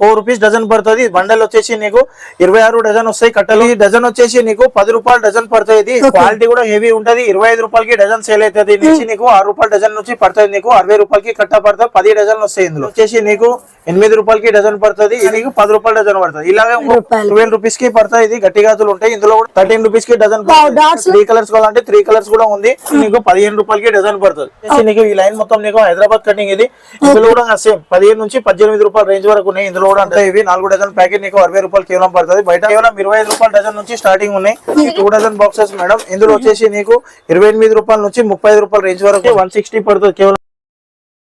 Four rupees dozen పడుతుంది. Bundle వచ్చేసి నీకు ఇరవై ఆరు డజన్ వస్తాయి కట్టలు. ఈ డజన్ వచ్చేసి నీకు పది రూపాయలు డజన్ పడుతుంది. ఇది క్వాలిటీ కూడా హెవీ ఉంటది. ఇరవై ఐదు రూపాయలకి డజన్ సేల్ అవుతుంది. నుంచి నీకు ఆరు రూపాయల డజన్ నుంచి పడుతుంది నీకు. అరవై రూపాయలకి కట్ట పడుతుంది పది డజన్లు వస్తాయి ఇందులో. వచ్చేసి నీకు ఎనిమిది రూపాయలకి డజన్ పడుతుంది ఇది పది రూపాయల డజన్ పడుతుంది. ఇలాగే రూపాయలు. ట్వెల్వ్ రూపీస్కి పడుతుంది ఇది గట్టి గాజులు ఉంటాయి ఇందులో కూడా థర్టీన్ రూపీస్కి డజన్? త్రీ కలర్స్ కావాలంటే త్రీ కలర్స్ కూడా ఉంది నీకు పదిహేను రూపాయలకి డజన్ పడుతుంది. నీకు ఈ లైన్ మొత్తం నీకు హైదరాబాద్ కటింగ్ ఇది ఇందులో కూడా సేమ్ పదిహేను నుంచి పద్దెనిమిది రూపాయల రేంజ్ వరకు ఉన్నాయి ఇందులో కూడా అంటే ఇవి నాలుగు డజన్ ప్యాకెట్ నీకు అరవై రూపాయలు కేవలం పడుతుంది. బయట కేవలం ఇరవై ఐదు రూపాయల డజన్ నుంచి స్టార్టింగ్ ఉన్నాయి. టూ డజన్ బాక్సెస్ మేడం ఇందులో వచ్చేసి నీకు ఇరవై ఎనిమిది రూపాయల నుంచి ముప్పై రూపాయల రేంజ్ వరకు వన్ సిక్స్టీ పడుతుంది కేవలం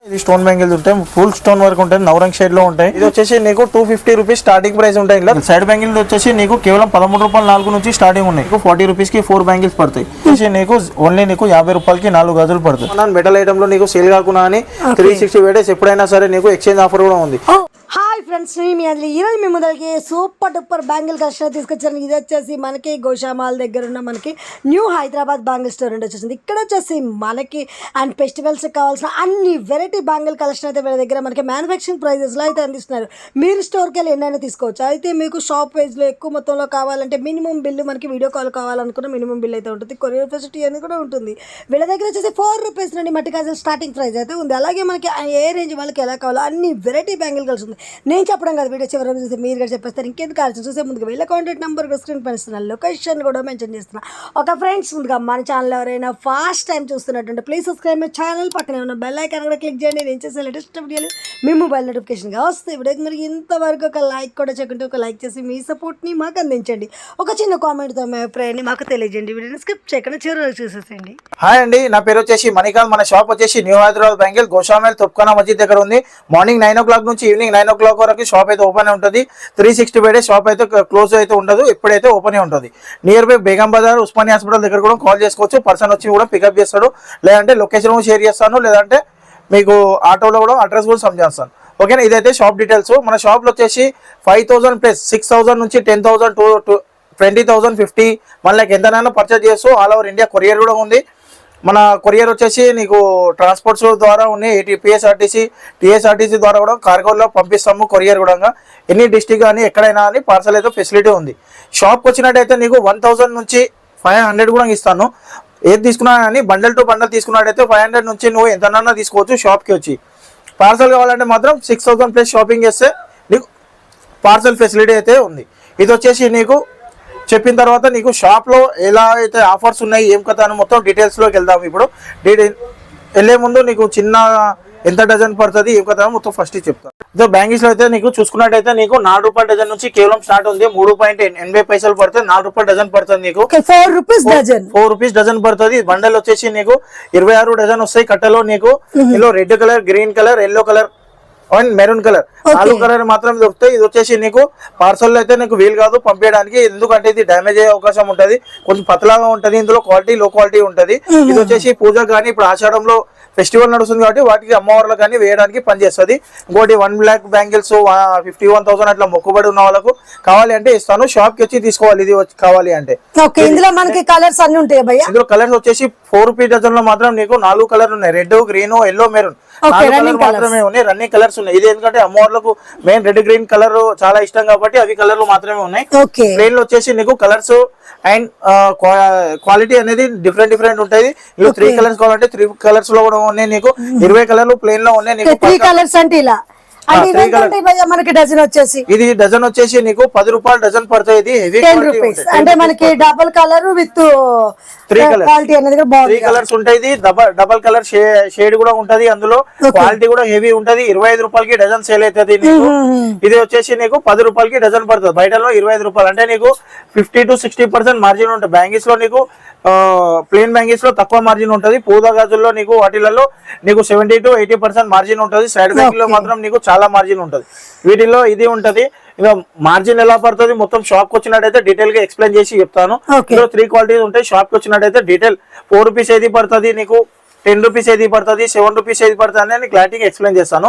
ఇది స్టోన్ బ్యాంగిల్స్ ఉంటాయి. ఫుల్ స్టోన్ వర్క్ ఉంటాయి. నవరంగ్ షేడ్లో ఉంటాయి. ఇది వచ్చేసి నీకు two fifty rupees starting price ఉంటాయి ఇలా సైడ్ బ్యాంగిల్ వచ్చేసి నీకు కేవలం పదమూడు రూపాయలు నాలుగు నుంచి స్టార్టింగ్ ఉన్నాయి. నీకు ఫార్టీ రూపీస్కి ఫోర్ బ్యాంగిల్స్ పడతాయి. వచ్చేసి నీకు ఓన్లీ నీకు యాభై రూపాయలకి నాలుగు గజులు పడుతుంది మెటల్ ఐటమ్లో నీకు సేల్ కాకుండా అని త్రీ సిక్స్టీ వేడేస్ ఎప్పుడైనా సరే నీకు ఎక్స్చేంజ్ ఆఫర్ కూడా ఉంది. హాయ్ ఫ్రెండ్స్ మీ అది ఈరోజు మీ ముందరికి సూపర్ డూపర్ బ్యాంగిల్ కలెక్షన్ తీసుకొచ్చాను ఇది వచ్చేసి మనకి గోషామాల్ దగ్గర ఉన్న మనకి న్యూ హైదరాబాద్ బ్యాంగిల్ స్టోర్ నుండి వచ్చేసింది. ఇక్కడ వచ్చేసి మనకి అండ్ ఫెస్టివల్స్ కావాల్సిన అన్ని వెరైటీ బ్యాంగిల్ కలెక్షన్ అయితే వీళ్ళ దగ్గర మనకి మ్యానుఫ్యాక్చరింగ్ ప్రైజెస్లో అయితే అందిస్తున్నారు. మీరు స్టోర్కి వెళ్ళి ఎన్నైనా తీసుకోవచ్చు. అయితే మీకు షాప్ వైజ్లో ఎక్కువ మొత్తంలో కావాలంటే మినిమం బిల్లు మనకి వీడియో కాల్ కావాలనుకున్న మినిమం బిల్ అయితే ఉంటుంది. కొరియర్ ఫెసిలిటీ అనేది కూడా ఉంటుంది. వీళ్ళ దగ్గర వచ్చేసి ఫోర్ రూపీస్ నుండి మట్టి కాసిన స్టార్టింగ్ ప్రైస్ అయితే ఉంది. అలాగే మనకి ఏ రేంజ్ వాళ్ళకి ఎలా కావాలో అన్ని వెరైటీ బ్యాంగిల్ కలిసి ఉంది. నేను చెప్పడం కాదు వీడియో చివరి చూసి మీరు కూడా చెప్పేస్తారు. ఇంకెందుకు కావాల్సి చూసే ముందుగా వెళ్ళే కాంటాక్ట్ నెంబర్ స్క్రీన్ పైన లొకేషన్ కూడా మెన్షన్ చేస్తున్నా. ఒక ఫ్రెండ్స్ ముందుగా మన ఛానల్ ఎవరైనా ఫస్ట్ టైం చూస్తున్నటువంటి ప్లీజ్ సబ్స్క్రైబ్ మై ఛానల్ పక్కనే ఉన్న బెల్ ఐకాన్ కూడా క్లిక్ చేయండి. నేను చేసే లేటెస్ట్ వీడియోలు మీ మొబైల్ నోటిఫికేషన్గా వస్తాయి. వీడియోకి మరి ఇంతవరకు ఒక లైక్ కూడా చెక్కుంటే ఒక లైక్ చేసి మీ సపోర్ట్ని మాకు అందించండి. ఒక చిన్న కామెంట్తో మీ అభిప్రాయాన్ని మాకు తెలియజేయండి. వీడియోని స్కిప్ చేయకుండా చివరి చూసేసేయండి. హాయ్ అండి నా పేరు వచ్చేసి మణికాంత్. మన షాప్ వచ్చేసి న్యూ హైదరాబాద్ బెంగల్ గోషామేల్ తుప్కానా మస్జిద్ దగ్గర ఉంది. మార్నింగ్ నైన్ ఓ క్లాక్ నుంచి ఈవినింగ్ నైన్ ఓ క్లాక్ వరకు షాప్ అయితే ఓపెన్ ఉంటుంది. Three sixty five days shop అయితే క్లోజ్ అయితే ఉండదు. ఎప్పుడైతే ఓపెన్ ఉంటుంది. Near by Begum Bazaar Osmania hospital దగ్గర కూడా కాల్ చేసుకోవచ్చు. పర్సన్ వచ్చి కూడా పికప్ చేస్తాడు. లేదంటే లొకేషన్ కూడా షేర్ చేస్తాను. లేదంటే మీకు ఆటోలో కూడా అడ్రస్ కూడా సంజాస్తాను ఓకేనా ఇదైతే షాప్ డీటెయిల్స్ మన షాప్లో వచ్చేసి five thousand plus six thousand నుంచి ten thousand to to twenty thousand fifty మళ్ళీ ఎంతనైనా పర్చేజ్ చేస్తూ ఆల్ ఓవర్ ఇండియా కొరియర్ కూడా ఉంది. మన కొరియర్ వచ్చేసి నీకు ట్రాన్స్పోర్ట్స్ ద్వారా ఉన్నాయి ఏటీ పిఎస్ఆర్టీసీ టీఎస్ఆర్టీసీ ద్వారా కూడా కార్గోలో పంపిస్తాము కొరియర్ కూడా. ఎన్ని డిస్టిక్ కానీ ఎక్కడైనా అని పార్సల్ అయితే ఫెసిలిటీ ఉంది. షాప్కి వచ్చినట్టయితే నీకు వన్ నుంచి ఫైవ్ హండ్రెడ్ కూడా ఇస్తాను. ఏది తీసుకున్నా కానీ బండల్ టు బండల్ తీసుకున్నట్టయితే ఫైవ్ హండ్రెడ్ నుంచి నువ్వు ఎంతనన్నా తీసుకోవచ్చు షాప్కి వచ్చి. పార్సల్ కావాలంటే మాత్రం సిక్స్ థౌసండ్ ప్లస్ షాపింగ్ చేస్తే నీకు పార్సల్ ఫెసిలిటీ అయితే ఉంది. ఇది వచ్చేసి నీకు చెప్పిన తర్వాత నీకు షాప్లో ఎలా అయితే ఆఫర్స్ ఉన్నాయి ఏం కథ అని మొత్తం డీటెయిల్స్లోకి వెళ్దాం ఇప్పుడు. డీటెయిల్ వెళ్ళే ముందు నీకు చిన్న ఎంత డజన్ పడుతుంది ఏం కథ అని మొత్తం ఫస్ట్ చెప్తాను సో బ్యాంగిల్స్లో అయితే నీకు చూసుకున్నట్టయితే నీకు నాలుగు రూపాయల డజన్ నుంచి కేవలం స్టార్ట్ ఉంది. మూడు పాయింట్ ఎనభై పైసలు పడుతుంది నాలుగు రూపాయల డజన్ పడుతుంది నీకు. Four rupees dozen four rupees dozen పడుతుంది. బండల్ వచ్చేసి నీకు ఇరవై ఆరు డజన్ వస్తాయి కట్టలో నీకు. ఇందులో red colour green colour yellow colour and maroon colour. నాలుగు కలర్ మాత్రం దొరుకుతాయి. ఇది వచ్చేసి నీకు పార్సల్ అయితే నీకు వీలు కాదు పంపించడానికి ఎందుకంటే ఇది డ్యామేజ్ అయ్యే అవకాశం ఉంటది. కొంచెం పతలాగా ఉంటది. ఇందులో క్వాలిటీ లో క్వాలిటీ ఉంటది. ఇది వచ్చేసి పూజ కానీ ఇప్పుడు ఆషాఢంలో ఫెస్టివల్ నడుస్తుంది కాబట్టి వాటికి అమ్మవార్లు కానీ వేయడానికి పనిచేస్తుంది. ఇంకోటి one black bangles fifty one thousand అట్లా మొక్కుబడి ఉన్న వాళ్ళకు కావాలి అంటే ఇస్తాను. షాప్కి వచ్చి తీసుకోవాలి. ఇది కావాలి అంటే. ఇందులో మనకి కలర్స్ అన్ని ఉంటాయి ఇందులో కలర్స్ వచ్చేసి ఫోర్ రూపీస్ డజన్లో మాత్రం నీకు నాలుగు కలర్ ఉన్నాయి. రెడ్ గ్రీన్ ఎల్లో మెరూన్ మాత్రమే ఉన్నాయి. రన్నింగ్ కలర్స్ ఉన్నాయి. ఇది ఎందుకంటే అమ్మవార్లకు మెయిన్ రెడ్ గ్రీన్ కలర్ చాలా ఇష్టం కాబట్టి అవి కలర్లు మాత్రమే ఉన్నాయి. ప్లేన్లో వచ్చేసి నీకు కలర్స్ అండ్ క్వాలిటీ అనేది డిఫరెంట్ డిఫరెంట్ ఉంటాయి. త్రీ కలర్స్ కావాలంటే త్రీ కలర్స్లో కూడా ఉన్నాయి నీకు. ఇరవై కలర్లు ప్లేన్లో ఉన్నాయి నీకు. త్రీ కలర్స్ అంటే ఇలా. మనకి డజన్ వచ్చేసి. ఇది డజన్ వచ్చేసి నీకు పది రూపాయలు డజన్ పడుతుంది ఇది హెవీ టెన్ రూపీస్ అంటే మనకి double colour with colours. Quality అనేది త్రీ కలర్స్ ఉంటాయి. డబల్ డబల్ కలర్ షేడ్ కూడా ఉంటది. అందులో క్వాలిటీ కూడా హెవీ ఉంటది. ఇరవై ఐదు రూపాయలకి డజన్ సేల్ అవుతుంది నీకు. ఇది వచ్చేసి నీకు పది రూపాయలకి డజన్ పడుతుంది. బయటలో ఇరవై ఐదు రూపాయలు. అంటే నీకు fifty to sixty percent margin ఉంటుంది. బ్యాంగిల్స్లో నీకు ప్లేన్ బ్యాంగిల్స్లో తక్కువ మార్జిన్ ఉంటది. పూదా గాజుల్లో నీకు వాటిలలో నీకు seventy to eighty percent margin ఉంటది. సైడ్ బ్యాంక్లో మాత్రం నీకు చాలా మార్జిన్ ఉంటది. వీటిల్లో ఇది ఉంటది. ఇక మార్జిన్ ఎలా పడుతుంది? మొత్తం షాప్కి వచ్చినట్టయితే డీటెయిల్గా ఎక్స్ప్లెయిన్ చేసి చెప్తాను. ఇందులో త్రీ క్వాలిటీస్ ఉంటాయి. షాప్కి వచ్చినట్టయితే డీటెయిల్ ఫోర్ రూపీస్ ఏది పడుతుంది నీకు? టెన్ రూపీస్ ఏది పడుతుంది? సెవెన్ రూపీస్ ఏది పడుతుంది? అని క్లారిటీగా ఎక్స్ప్లెయిన్ చేస్తాను.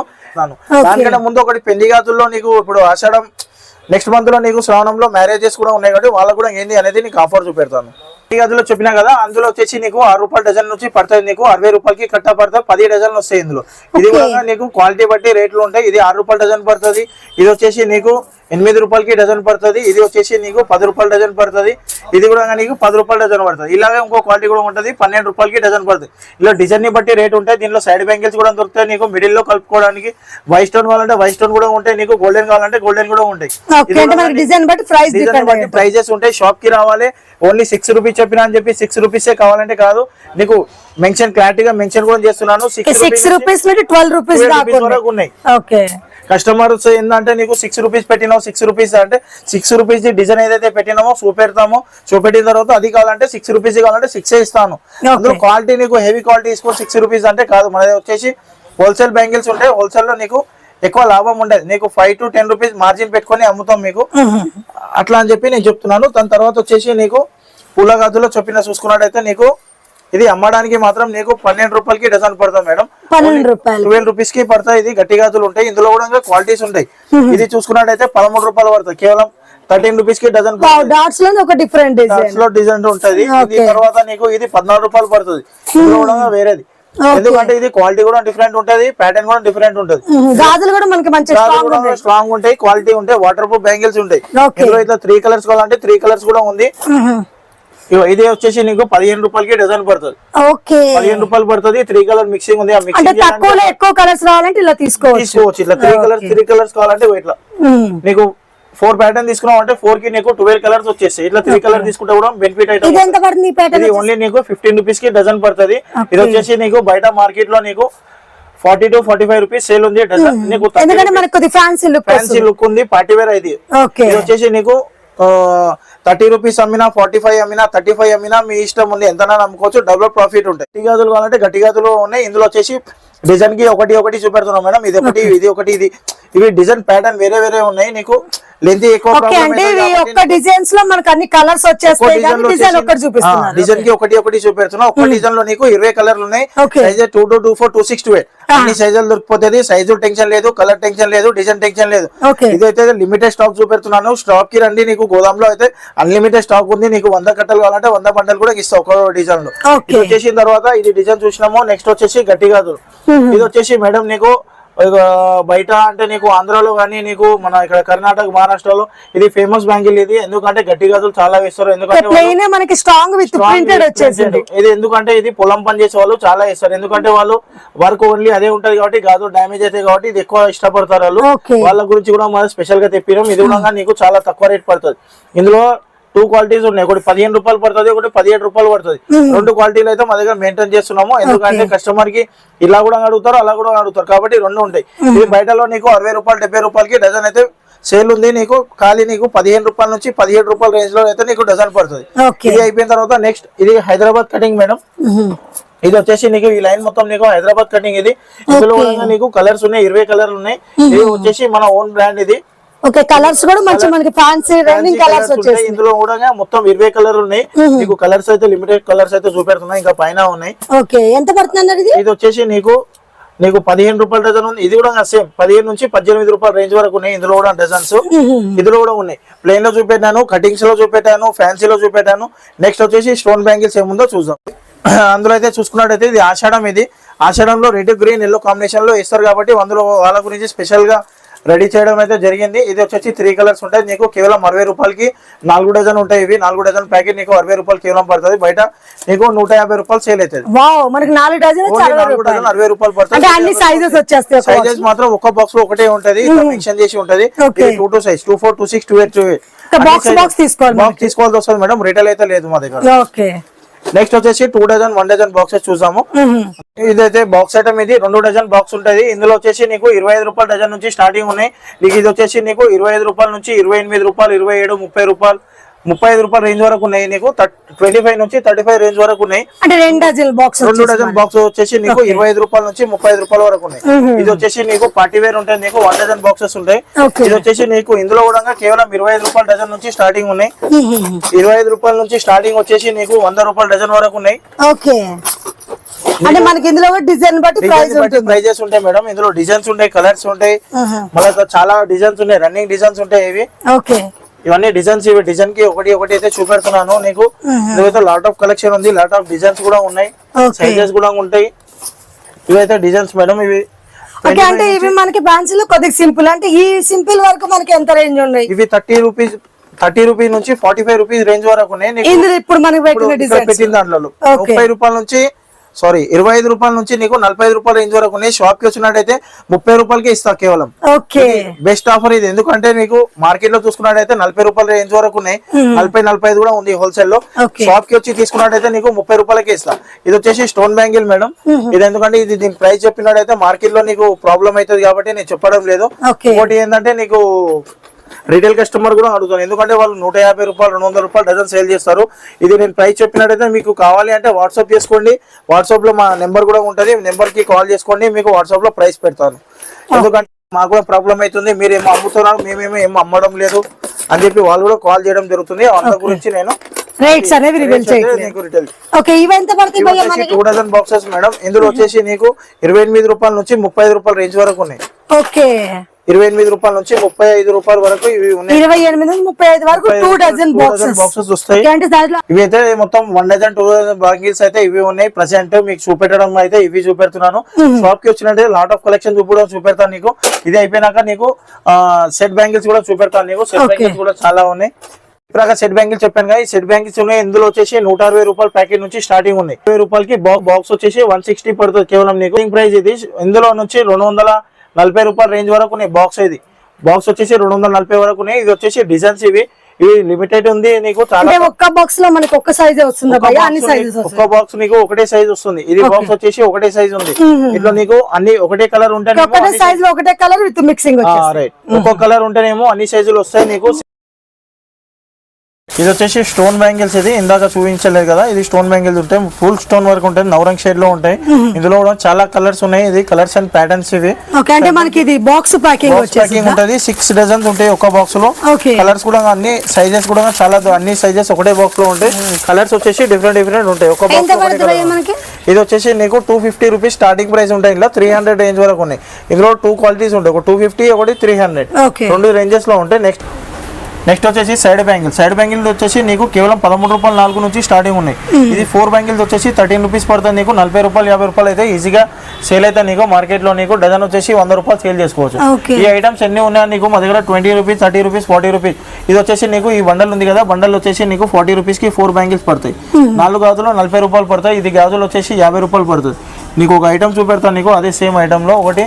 దానికంటే ముందు ఒకటి పెళ్ళి గాజుల్లో నీకు ఇప్పుడు ఆషాఢం నెక్స్ట్ మంత్లో నీకు శ్రావణంలో మ్యారేజెస్ కూడా ఉన్నాయి కాబట్టి వాళ్ళకు కూడా ఏంది అనేది నీకు ఆఫర్ చూపెడతాను. గదిలో చెప్పినా కదా అందులో వచ్చేసి నీకు ఆరు రూపాయల డజన్ నుంచి పడుతుంది నీకు అరవై రూపాయలకి కట్ట పడుతుంది పది డజన్లు వస్తాయి ఇందులో. ఇది. కూడా నీకు క్వాలిటీ బట్టి రేట్లు ఉంటాయి. ఇది ఆరు రూపాయల డజన్ పడుతుంది. ఇది వచ్చేసి నీకు ఎనిమిది రూపాయలకి డజన్ పడుతుంది. ఇది వచ్చేసి నీకు పది రూపాయల డజన్ పడుతుంది. ఇది కూడా నీకు పది రూపాయల డజన్ పడుతుంది. ఇలాగే ఇంకో క్వాలిటీ కూడా ఉంటుంది. పన్నెండు రూపాయలకి డజన్ పడుతుంది. ఇలా డిజైన్ని బట్టి రేట్ ఉంటాయి. దీనిలో సైడ్ బ్యాంగిల్స్ కూడా దొరుకుతాయి నీకు. మిడిల్లో కలుపుకోవడానికి వైట్ స్టోన్ కావాలంటే వైట్ స్టోన్ కూడా ఉంటాయి. నీకు గోల్డెన్ కావాలంటే గోల్డెన్ కూడా ఉంటాయి. డిజైన్ బట్టి ప్రైజెస్ ఉంటాయి. షాప్కి రావాలి. ఓన్లీ సిక్స్ రూపీస్ చెప్పినా అని చెప్పి సిక్స్ రూపీస్ కావాలంటే కాదు. నీకు మెన్షన్ క్లారిటీగా మెన్షన్ కూడా చేస్తున్నాను. సిక్స్ రూపీస్ ట్వెల్వ్ రూపీస్ 12 దాకా rupees వరకు ఉన్నాయి. కస్టమర్స్ ఏంటంటే నీకు సిక్స్ రూపీస్ పెట్టినావు సిక్స్ రూపీస్ అంటే సిక్స్ రూపీస్ డిజైన్ ఏదైతే పెట్టినామో చూపెడతామో చూపెట్టిన తర్వాత అది కావాలంటే సిక్స్ రూపీస్ కావాలంటే సిక్స్ ఇస్తాను. అందులో క్వాలిటీ నీకు హెవీ క్వాలిటీ తీసుకో సిక్స్ రూపీస్ అంటే కాదు. మనది వచ్చేసి హోల్సేల్ బ్యాంగిల్స్ ఉంటాయి హోల్సేల్లో నీకు ఎక్కువ లాభం ఉండదు. నీకు five to ten rupees margin పెట్టుకొని అమ్ముతాం మీకు. అట్లా అని చెప్పి నేను చెప్తున్నాను. దాని తర్వాత వచ్చేసి నీకు పూల గాజులో చెప్పిన చూసుకున్నట్టయితే నీకు ఇది అమ్మడానికి మాత్రం నీకు పన్నెండు రూపాయలకి డజన్ పడుతుంది మేడం. పన్నెండు రూపాయలు ట్వెల్వ్ రూపీస్కి పడతాయి. ఇది గట్టి గాజులు ఉంటాయి. ఇందులో కూడా క్వాలిటీస్ ఉంటాయి. ఇది చూసుకున్నట్టయితే పదమూడు రూపాయలు పడుతుంది కేవలం థర్టీన్ రూపీస్కి డజన్ డాట్స్లో ఒక డిఫరెంట్ డాట్స్లో డిజైన్ ఉంటది. తర్వాత నీకు ఇది పద్నాలుగు రూపాయలు పడుతుంది. కూడా వేరేది. ఎందుకంటే ఇది క్వాలిటీ కూడా డిఫరెంట్ ఉంటది. ప్యాటర్న్ కూడా డిఫరెంట్ ఉంటది. గాజులు కూడా మనకి మంచి స్ట్రాంగ్ ఉంటాయి. క్వాలిటీ ఉంటాయి. వాటర్ ప్రూఫ్ బ్యాంగిల్స్ ఉంటాయి. ఇందులో ఇట్లా త్రీ కలర్స్ కావాలంటే త్రీ కలర్స్ కూడా ఉంది. ఇది వచ్చేసి నీకు పదిహేను రూపాయలకి డజన్ పడుతుంది. ఓకే. పదిహేను రూపాయలు పడుతుంది త్రీ కలర్ మిక్సింగ్ ఉంది ఆ మిక్సింగ్ తక్కువలో ఎక్కువ కలర్స్ రావాలంటే ఇలా తీసుకోవచ్చు. తీసుకోవచ్చు ఇట్లా త్రీ కలర్స్ త్రీ కలర్స్ కావాలంటే ఇట్లా. నీకు ఫోర్ ప్యాటర్న్ తీసుకున్నావు అంటే ఫోర్కి నీకు ట్వెల్వ్ కలర్స్ వచ్చేస్తాయి. ఇట్లా త్రీ కలర్ తీసుకుంటే కూడా బెనిఫిట్ అయితే ఇది ఓన్లీ నీకు ఫిఫ్టీన్ రూపీస్కి డజన్ పడుతుంది. ఇది వచ్చేసి నీకు బయట మార్కెట్లో నీకు forty to forty five rupees sale ఉంది డజన్ నీకు ఫ్యాన్సీ లుక్ ఫ్యాన్సీ లుక్ ఉంది పార్టీ వేర్ ఇది. ఓకే. ఇది వచ్చేసి నీకు థర్టీ రూపీస్ అమ్మినా ఫార్టీ ఫైవ్ అమ్మినా థర్టీ ఫైవ్ అమ్మినా మీ ఇష్టం ఉంది. ఎంతైనా నమ్ముకోవచ్చు. డబుల్ ప్రాఫిట్ ఉంటాయి గట్టి గదులు కావాలంటే గట్టి గదులు ఉన్నాయి. ఇందులో వచ్చేసి డిజైన్కి ఒకటి ఒకటి చూపెడుతున్నాం మేడం. ఇది ఒకటి ఇది ఒకటి ఇది. ఇవి డిజైన్ ప్యాటర్న్ వేరే వేరే ఉన్నాయి నీకు. లెంత్ ఎక్కువ ఒక్క డిజైన్స్లో మనకు అన్ని కలర్స్ వచ్చేస్తాయి డిజైన్కి ఒకటి ఒకటి చూపెడుతున్నా ఒక డిజైన్లో నీకు ఇరవై కలర్లు ఉన్నాయి. Size two two two four two six two eight అన్ని సైజులు దొరికిపోతుంది సైజు టెన్షన్ లేదు కలర్ టెన్షన్ లేదు డిజైన్ టెన్షన్ లేదు. ఇదైతే లిమిటెడ్ స్టాక్ చూపెడుతున్నాను. స్టాక్కి రండి నీకు. గోదాంలో అయితే అన్లిమిటెడ్ స్టాక్ ఉంది. నీకు వంద కట్టలు కావాలంటే వంద బండలు కూడా ఇస్తావు ఒక డిజైన్లో. ఇది వచ్చేసిన తర్వాత ఇది డిజైన్ చూసినాము. నెక్స్ట్ వచ్చేసి గట్టి కాదు ఇది వచ్చేసి మేడం నీకు బయట అంటే నీకు ఆంధ్రాలో కానీ నీకు మన ఇక్కడ కర్ణాటక మహారాష్ట్రలో ఇది ఫేమస్ బ్యాంగిల్ ఇది. ఎందుకంటే గట్టి గాజులు చాలా వేస్తారు. ఎందుకంటే మనకి స్ట్రాంగ్ విత్ ప్రింటెడ్ వచ్చేసింది. ఇది ఎందుకంటే ఇది పొలం పని చేసే వాళ్ళు చాలా ఇస్తారు ఎందుకంటే వాళ్ళు వర్క్ ఓన్లీ అదే ఉంటది కాబట్టి గాజు డ్యామేజ్ అయితే కాబట్టి ఇది ఎక్కువ ఇష్టపడతారు వాళ్ళు. వాళ్ళ గురించి కూడా మనం స్పెషల్గా తెప్పినాం. ఇది కూడా నీకు చాలా తక్కువ రేట్ పడుతుంది. ఇందులో టూ క్వాలిటీస్ ఉన్నాయి. ఒకటి పదిహేను రూపాయలు పడుతుంది ఒకటి పదిహేడు రూపాయలు పడుతుంది. రెండు క్వాలిటీలు అయితే మా దగ్గర మెయింటైన్ చేస్తున్నాము. ఎందుకంటే కస్టమర్కి ఇలా కూడా అడుగుతారు అలా కూడా అడుగుతారు. కాబట్టి రెండు ఉంటాయి. ఇది బయటలో నీకు అరవై రూపాయలు డెబ్బై రూపాయలకి డజన్ అయితే సేల్ ఉంది నీకు. ఖాళీ నీకు పదిహేను రూపాయల నుంచి పదిహేడు రూపాయల రేంజ్లో అయితే నీకు డజన్ పడుతుంది. ఇది అయిపోయిన తర్వాత నెక్స్ట్ ఇది హైదరాబాద్ కటింగ్ మేడం ఇది వచ్చేసి నీకు ఈ లైన్ మొత్తం నీకు హైదరాబాద్ కటింగ్ ఇది. ఇందులో నీకు కలర్స్ ఉన్నాయి ఇరవై కలర్లు ఉన్నాయి. ఇది వచ్చేసి మన ఓన్ బ్రాండ్ ఇది. ఓకే కలర్స్ కూడా మంచి మనకి ఫ్యాన్సీ రన్నింగ్ కలర్స్. వచ్చేసి ఇందులో కూడా మొత్తం ఇరవై కలర్లు ఉన్నాయి. నీకు కలర్స్ అయితే లిమిటెడ్ కలర్స్ అయితే చూపెడుతున్నాయి. ఇంకా పైన ఉన్నాయి. ఓకే ఎంత పడుతుంది ఇది? ఇది వచ్చేసి నీకు నీకు పదిహేను రూపాయల డజన్ ఉంది. ఇది కూడా సేమ్ పదిహేను నుంచి పద్దెనిమిది రూపాయల రేంజ్ వరకు ఉన్నాయి ఇందులో కూడా డజన్స్ ఇందులో కూడా ఉన్నాయి. ప్లెయిన్లో చూపెట్టాను కటింగ్స్లో చూపెట్టాను ఫ్యాన్సీలో చూపెట్టాను. నెక్స్ట్ వచ్చేసి స్టోన్ బ్యాంగిల్స్ ఏముందో చూద్దాం. అందులో అయితే చూసుకున్నట్టయితే ఇది ఆషాఢం ఇది. ఆషాఢంలో రెడ్ గ్రీన్ ఎల్లో కాంబినేషన్లో ఇస్తారు కాబట్టి అందులో వాళ్ళ గురించి స్పెషల్గా రెడీ చేయడం అయితే జరిగింది. ఇది వచ్చేసి త్రీ కలర్స్ ఉంటాయి. నీకు కేవలం అరవై రూపాయలకి నాలుగు డజన్ ఉంటాయి. ఇవి నాలుగు డజన్ ప్యాకెట్ నీకు అరవై రూపాయలు కేవలం పడుతుంది. బయట నీకు నూట యాభై రూపాయలు సేల్ అవుతుంది. మనకి నాలుగు డజన్ అరవై రూపాయలు పడుతుంది. అన్ని సైజెస్ వచ్చేస్తాయి ఒక సైజెస్ మాత్రం ఒక బాక్స్లో ఒకటే ఉంటది. మెన్షన్ చేసి ఉంటది. Two two size two four two six two eight two eight box box తీసుకోవాలి బాక్స్ తీసుకోవాల్సి వస్తుంది మేడం. రిటైల్ అయితే లేదు మా దగ్గర. నెక్స్ట్ వచ్చేసి two dozen one dozen boxes చూసాము. ఇదైతే బాక్స్ ఐటమ్ ఇది. రెండు డజన్ బాక్స్ ఉంటది. ఇందులో వచ్చేసి నీకు ఇరవై ఐదు రూపాయల డజన్ నుంచి స్టార్టింగ్ ఉన్నాయి. నీకు ఇది వచ్చేసి నీకు ఇరవై ఐదు రూపాయల నుంచి ఇరవై ఎనిమిది రూపాయలు ఇరవై ఏడు ముప్పై రూపాయలు ముప్పై ఐదు రూపాయల రేంజ్ వరకు ఉన్నాయి నీకు ట్వంటీ ఫైవ్ నుంచి థర్టీ ఫైవ్ రేంజ్ వరకు ఉన్నాయి. అంటే రెండు డజన్ బాక్స్ రెండు డజన్ బాక్స్ వచ్చేసి నీకు ఇరవై ఐదు రూపాయల నుంచి ముప్పై ఐదు రూపాయల వరకు ఉన్నాయి. ఇది వచ్చేసి నీకు పార్టీ వేర్ ఉంటాయి నీకు వన్ డజన్ బాక్సెస్ ఉంటాయి. ఇది వచ్చేసి నీకు ఇందులో కూడా కేవలం ఇరవై ఐదు రూపాయల డజన్ నుంచి స్టార్టింగ్ ఉన్నాయి. ఇరవై ఐదు రూపాయల నుంచి స్టార్టింగ్ వచ్చేసి నీకు వంద రూపాయల డజన్ వరకు ఉన్నాయి. ఓకే. అంటే మనకి ఇందులో డిజైన్ బట్టి ప్రైస్ డిజైన్స్ బట్టి ప్రైజెస్ ఉంటాయి మేడం. ఇందులో డిజైన్స్ ఉంటాయి కలర్స్ ఉంటాయి. మళ్ళీ చాలా డిజైన్స్ ఉన్నాయి రన్నింగ్ డిజైన్స్ ఉంటాయి ఇవి. ఓకే. ఇవన్నీ డిజైన్స్ ఇవి. డిజైన్కి ఒకటి ఒకటి అయితే చూపెడుతున్నాను నీకు. ఇదైతే లాట్ ఆఫ్ కలెక్షన్ ఉంది. లాట్ ఆఫ్ డిజైన్స్ కూడా ఉన్నాయి. సైజెస్ కూడా ఉంటాయి. ఇవైతే డిజైన్స్ మేడం ఇవి. అంటే ఇవి మనకి బ్రాంచ్లో కొద్దిగా సింపుల్ అంటే ఈ సింపుల్ వరకు మనకి ఎంత రేంజ్ ఉన్నాయి? ఇవి థర్టీ రూపీస్ థర్టీ రూపీస్ నుంచి ఫార్టీ ఫైవ్ రూపీస్ రేంజ్ వరకు ఉన్నాయి ఇప్పుడు మనకి పెట్టిన దాంట్లో. ముప్పై రూపాయల నుంచి సారీ ఇరవై ఐదు రూపాయల నుంచి నీకు నలభై ఐదు రూపాయల రేంజ్ వరకు ఉన్నాయి. షాప్కి వచ్చినట్టయితే ముప్పై రూపాయలకి ఇస్తా కేవలం. ఓకే. బెస్ట్ ఆఫర్ ఇది. ఎందుకంటే నీకు మార్కెట్లో చూసుకున్నట్టయితే నలభై రూపాయల రేంజ్ వరకు ఉన్నాయి. నలభై నలభై ఐదు కూడా ఉంది హోల్సేల్లో. షాప్కి వచ్చి తీసుకున్నట్టయితే నీకు ముప్పై రూపాయలకి ఇస్తా. ఇది వచ్చేసి స్టోన్ బ్యాంగిల్ మేడం ఇది ఎందుకంటే ఇది దీని ప్రైస్ చెప్పినట్టయితే మార్కెట్లో నీకు ప్రాబ్లం అవుతుంది కాబట్టి నేను చెప్పడం లేదు. ఇంకోటి ఏంటంటే నీకు రీటైల్ కస్టమర్ కూడా అడుగుతాను ఎందుకంటే వాళ్ళు నూట యాభై రూపాయలు రెండు వందల రూపాయలు డజన్ సేల్ చేస్తారు. ఇది నేను ప్రైస్ చెప్పినట్టయితే మీకు కావాలి అంటే వాట్సాప్ చేసుకోండి. వాట్సాప్లో మా నెంబర్ కూడా ఉంటుంది. నెంబర్కి కాల్ చేసుకోండి. మీకు వాట్సాప్లో ప్రైస్ పెడతాను. ఎందుకంటే మాకు కూడా ప్రాబ్లం అవుతుంది. మీరు ఏమో అమ్ముతున్నారు మేమేమో ఏమో అమ్మడం లేదు అని చెప్పి వాళ్ళు కూడా కాల్ చేయడం జరుగుతుంది. అందరి గురించి నేను రేట్స్ అనేవి రివీల్ చేయట్లేదు నీకు రిటైల్ ఓకే ఇవి ఎంత పడతాయి భయ్యా మనకి? టూ డజన్ బాక్సెస్ మేడం ఇందులో వచ్చేసి నీకు ఇరవై ఎనిమిది రూపాయల నుంచి ముప్పై ఐదు రూపాయల రేంజ్ వరకు ఉన్నాయి. ఓకే. ఇరవై ఎనిమిది రూపాయల నుంచి ముప్పై ఐదు రూపాయల వరకు ఇవి ఉన్నాయి. ఇరవై ఎనిమిది నుంచి ముప్పై ఐదు వరకు టూ డజన్ బాక్సెస్ వస్తాయి. ఇవి అయితే మొత్తం one dozen two dozen bangles అయితే ఇవి ఉన్నాయి. ప్రజెంట్ మీకు చూపెట్టడం అయితే ఇవి చూపెడుతున్నాను. షాప్కి వచ్చినట్టే లాట్ ఆఫ్ కలెక్షన్ చూపడం చూపెడతాను నీకు. ఇది అయిపోయినాక నీకు సెట్ బ్యాంగిల్స్ కూడా చూపెడతాను నీకు. సెట్. బ్యాంగిల్స్ కూడా చాలా ఉన్నాయి. ఇప్పుడు సెట్ బ్యాంగిల్ చెప్పాను కదా ఈ సెట్ బ్యాంగిల్స్ ఉన్నాయి. ఇందులో వచ్చేసి నూట అరవై రూపాయల ప్యాకెట్ నుంచి స్టార్టింగ్ ఉన్నాయి. ఇరవై రూపాయలకి బాక్స్ వచ్చేసి వన్ సిక్స్టీ పడుతుంది కేవలం నీకు. ప్రైస్ ఇది. ఇందులో నుంచి రెండు వందల నలభై రూపాయల రేంజ్ వరకు ఉన్నాయి బాక్స్ ఇది. బాక్స్ వచ్చేసి రెండు వందల నలభై వరకు ఉన్నాయి. ఇది వచ్చేసి డిజైన్స్ ఇవి. ఇవి లిమిటెడ్ ఉంది నీకు చాలా ఒక్క బాక్స్లో మనకి ఒక్క సైజే వస్తుందా ఒక్క బాక్స్ నీకు ఒకటే సైజ్ వస్తుంది. ఇది బాక్స్ వచ్చేసి ఒకటే సైజ్ ఉంది. ఇట్లా నీకు అన్ని ఒకటే కలర్ ఉంటే ఒకటే సైజ్లో ఒకటే కలర్ విత్ మిక్సింగ్ రైట్ ఒక్కొక్క కలర్ ఉంటేనేమో అన్ని సైజులు వస్తాయి నీకు. ఇది వచ్చేసి స్టోన్ బ్యాంగిల్స్ ఇది. ఇందాక చూపించలేదు కదా ఇది స్టోన్ బ్యాంగిల్స్ ఉంటాయి. ఫుల్ స్టోన్ వర్క్ ఉంటాయి. నవరంగ్ షేడ్లో ఉంటాయి. ఇందులో కూడా చాలా కలర్స్ ఉన్నాయి. ఇది కలర్స్ అండ్ ప్యాటర్న్స్ ఇవి ఓకే అంటే మనకి ఇది బాక్స్ ప్యాకింగ్ ప్యాకింగ్ ఉంటది. సిక్స్ డజన్స్ ఉంటాయి ఒక బాక్స్లో. కలర్స్ కూడా అన్ని సైజెస్ కూడా చాలా అన్ని సైజెస్ ఒకటే బాక్స్లో ఉంటాయి. కలర్స్ వచ్చేసి డిఫరెంట్ డిఫరెంట్ ఉంటాయి. ఒక బాక్స్ ఇది వచ్చేసి నీకు two fifty rupees starting price ఉంటాయి. ఇలా త్రీ హండ్రెడ్ రేంజ్ వరకు ఉన్నాయి. ఇందులో టూ క్వాలిటీస్ ఉంటాయి. ఒక టూ ఫిఫ్టీ ఒకటి త్రీ హండ్రెడ్ రెండు రేంజెస్లో ఉంటాయి. నెక్స్ట్ నెక్స్ట్ వచ్చేసి సైడ్ బ్యాంగిల్. సైడ్ బ్యాంగిల్ వచ్చేసి నీకు కేవలం పదమూడు రూపాయలు నాలుగు నుంచి స్టార్టింగ్ ఉన్నాయి. ఇది ఫోర్ బ్యాంగిల్స్ వచ్చేసి థర్టీన్ రూపీస్ పడుతుంది నీకు. నలభై రూపాయలు యాభై రూపాయలు అయితే ఈజీగా సేల్ అయితే నీకు. మార్కెట్లో నీకు డజన్ వచ్చేసి వంద రూపాయలు సేల్ చేసుకోవచ్చు. ఈ ఐటమ్స్ ఎన్ని ఉన్నాయో నీకు మా దగ్గర twenty rupees thirty rupees forty rupees. ఇది వచ్చేసి నీకు ఈ బండల్ ఉంది కదా బండల్ వచ్చేసి నీకు ఫార్టీ రూపీస్కి ఫోర్ బ్యాంగిల్స్ పడతాయి. నాలుగు గాజులు నలభై రూపాయలు పడతాయి. ఇది గాజులు వచ్చేసి యాభై రూపాయలు పడుతుంది. నీకు ఒక ఐటమ్ చూపెడతాను నీకు అదే సేమ్ ఐటమ్లో ఒకటి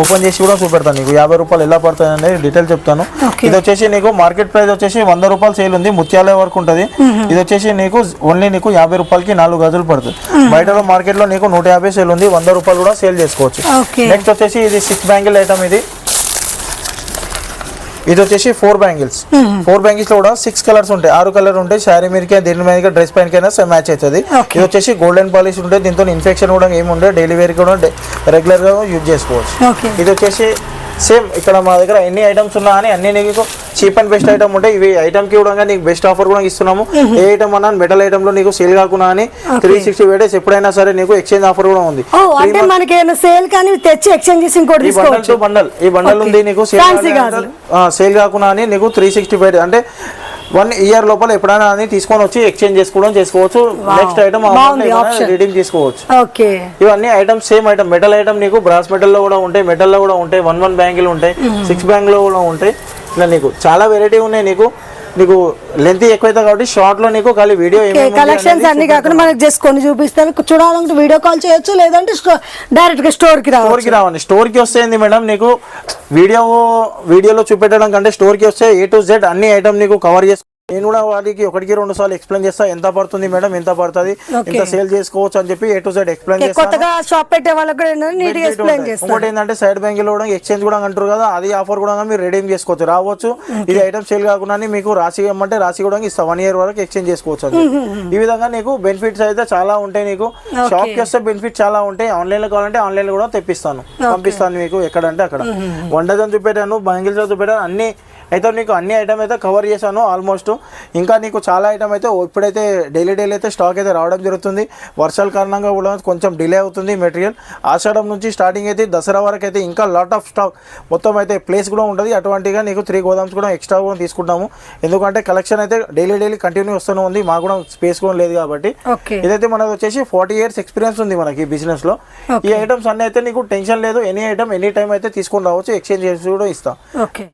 ఓపెన్ చేసి కూడా చూపెడతాను నీకు. యాభై రూపాయలు ఎలా పడుతుంది అనేది డీటెయిల్ చెప్తాను. ఇది వచ్చేసి నీకు మార్కెట్ ప్రైస్ వచ్చేసి వంద రూపాయలు సేల్ ఉంది. ముత్యాల వరకు ఉంటుంది. ఇది వచ్చేసి నీకు ఓన్లీ నీకు యాభై రూపాయలకి నాలుగు గజులు పడుతుంది. బయట మార్కెట్లో నీకు నూట యాభై సేల్ ఉంది. వంద రూపాయలు కూడా సేల్ చేసుకోవచ్చు. నెక్స్ట్ వచ్చేసి ఇది సిక్స్ బ్యాంగిల్ ఐటమ్ ఇది. ఇది వచ్చేసి ఫోర్ బ్యాంగిల్స్ ఫోర్ బ్యాంగిల్స్లో కూడా సిక్స్ కలర్స్ ఉంటాయి. ఆరు కలర్ ఉంటాయి. శారీ మీదకి దీని మీద డ్రెస్ పైన కైనా మ్యాచ్ అవుతుంది. ఇది వచ్చేసి గోల్డెన్ పాలిష్ ఉంటుంది దీంతో ఇన్ఫెక్షన్ కూడా ఏమి ఉండదు డైలీ వేర్ కూడా రెగ్యులర్గా యూజ్ చేసుకోవచ్చు. ఇది వచ్చేసి సేమ్ ఇక్కడ మా దగ్గర ఎన్ని ఐటమ్స్ ఉన్నా అని అన్ని నీకు చీప్ అండ్ బెస్ట్ ఐటమ్ ఉంటాయి. ఇవి ఐటమ్కి కూడా నీకు బెస్ట్ ఆఫర్ కూడా ఇస్తున్నాము. ఏ ఐటమ్ అన్నా మెటల్ ఐటమ్లో నీకు సేల్ కాకుండా అని త్రీ సిక్స్టీ డేస్ ఎప్పుడైనా సరే నీకు ఎక్స్చేంజ్ ఆఫర్ కూడా ఉంది. అంటే మనకి సేల్ కానీ తెచ్చి ఎక్స్చేంజ్ చేసి ఇంకోటి బండల్ ఈ బండల్ ఉంది నీకు సేల్ సేల్ కాకుండా అని నీకు త్రీ సిక్స్టీ ఫైవ్ అంటే వన్ ఇయర్ లోపల ఎప్పుడైనా అని తీసుకొని వచ్చి ఎక్స్చేంజ్ చేసుకోవడం చేసుకోవచ్చు. Next item. రీడింగ్ తీసుకోవచ్చు ఓకే ఇవన్నీ items same item metal item నీకు బ్రాస్ మెటల్లో కూడా ఉంటాయి మెటల్లో కూడా ఉంటాయి వన్ వన్ బ్యాంగిల్ ఉంటాయి సిక్స్ బ్యాంక్లో కూడా ఉంటాయి. ఇలా నీకు చాలా వెరైటీ ఉన్నాయి నీకు. నీకు లెంత్ ఎక్కువైతే కాబట్టి షార్ట్లో నీకు ఖాళీ వీడియో కలెక్షన్స్ అన్ని కాకుండా మనకి జస్ట్ కొన్ని చూపిస్తాను చూడాలంటే వీడియో కాల్ చేయొచ్చు లేదంటే డైరెక్ట్గా స్టోర్కి స్టోర్కి రావండి. స్టోర్కి వస్తే ఏంది మేడం నీకు వీడియో వీడియోలో చూపెట్టడం కంటే స్టోర్కి వస్తే ఏ టు జెడ్ అన్ని ఐటమ్ నీకు కవర్ చేసి నేను కూడా వాళ్ళకి ఒకటికి రెండు సార్లు ఎక్స్ప్లెయిన్ చేస్తా ఎంత పడుతుంది మేడం ఎంత పడుతుంది. ఎంత సేల్ చేసుకోవచ్చు అని చెప్పి ఏ టు జెడ్ ఎక్స్ప్లెయిన్ కొత్తగా షాప్ పెట్టే వాళ్ళకి ఇంకోటి ఏంటంటే సైడ్ బ్యాంక్ కూడా ఎక్స్చేంజ్ కూడా అంటారు కదా అది ఆఫర్ కూడా మీరు రెడీమ్ చేసుకోవచ్చు రావచ్చు. ఇది ఐటమ్ సేల్ కాకుండా మీకు రాసి ఇవ్వమంటే రాసి కూడా ఇస్తా వన్ ఇయర్ వరకు ఎక్స్చేంజ్ చేసుకోవచ్చు ఈ విధంగా నీకు బెనిఫిట్స్ అయితే చాలా ఉంటాయి నీకు. షాప్కి వస్తే బెనిఫిట్ చాలా ఉంటాయి. ఆన్లైన్లో కావాలంటే ఆన్లైన్లో కూడా తెప్పిస్తాను. పంపిస్తాను మీకు ఎక్కడంటే అక్కడ. వన్ డజన్ చూపెట్టాను బ్యాంగిల్స్ చూపెట్టాను అన్ని అయితే నీకు అన్ని ఐటమ్ అయితే కవర్ చేశాను ఆల్మోస్ట్ ఇంకా నీకు చాలా ఐటమ్ అయితే ఇప్పుడైతే డైలీ డైలీ అయితే స్టాక్ అయితే రావడం జరుగుతుంది. వర్షాల కారణంగా కూడా కొంచెం డిలే అవుతుంది మెటీరియల్ ఆషాఢం నుంచి స్టార్టింగ్ అయితే దసరా వరకు అయితే ఇంకా లాట్ ఆఫ్ స్టాక్ మొత్తం అయితే ప్లేస్ కూడా ఉంటుంది. అటువంటిగా నీకు త్రీ గోదామ్స్ కూడా ఎక్స్ట్రా కూడా తీసుకుంటాము ఎందుకంటే కలెక్షన్ అయితే డైలీ డైలీ కంటిన్యూ వస్తూనే ఉంది. మాకు కూడా స్పేస్ కూడా లేదు కాబట్టి. ఇదైతే మనది వచ్చేసి ఫార్టీ ఇయర్స్ ఎక్స్పీరియన్స్ ఉంది మనకి బిజినెస్లో. ఈ ఐటమ్స్ అన్ని అయితే నీకు టెన్షన్ లేదు. ఎనీ ఐటమ్ ఎనీ టైం అయితే తీసుకొని రావచ్చు. ఎక్స్చేంజ్ చేసి కూడా ఇస్తాం.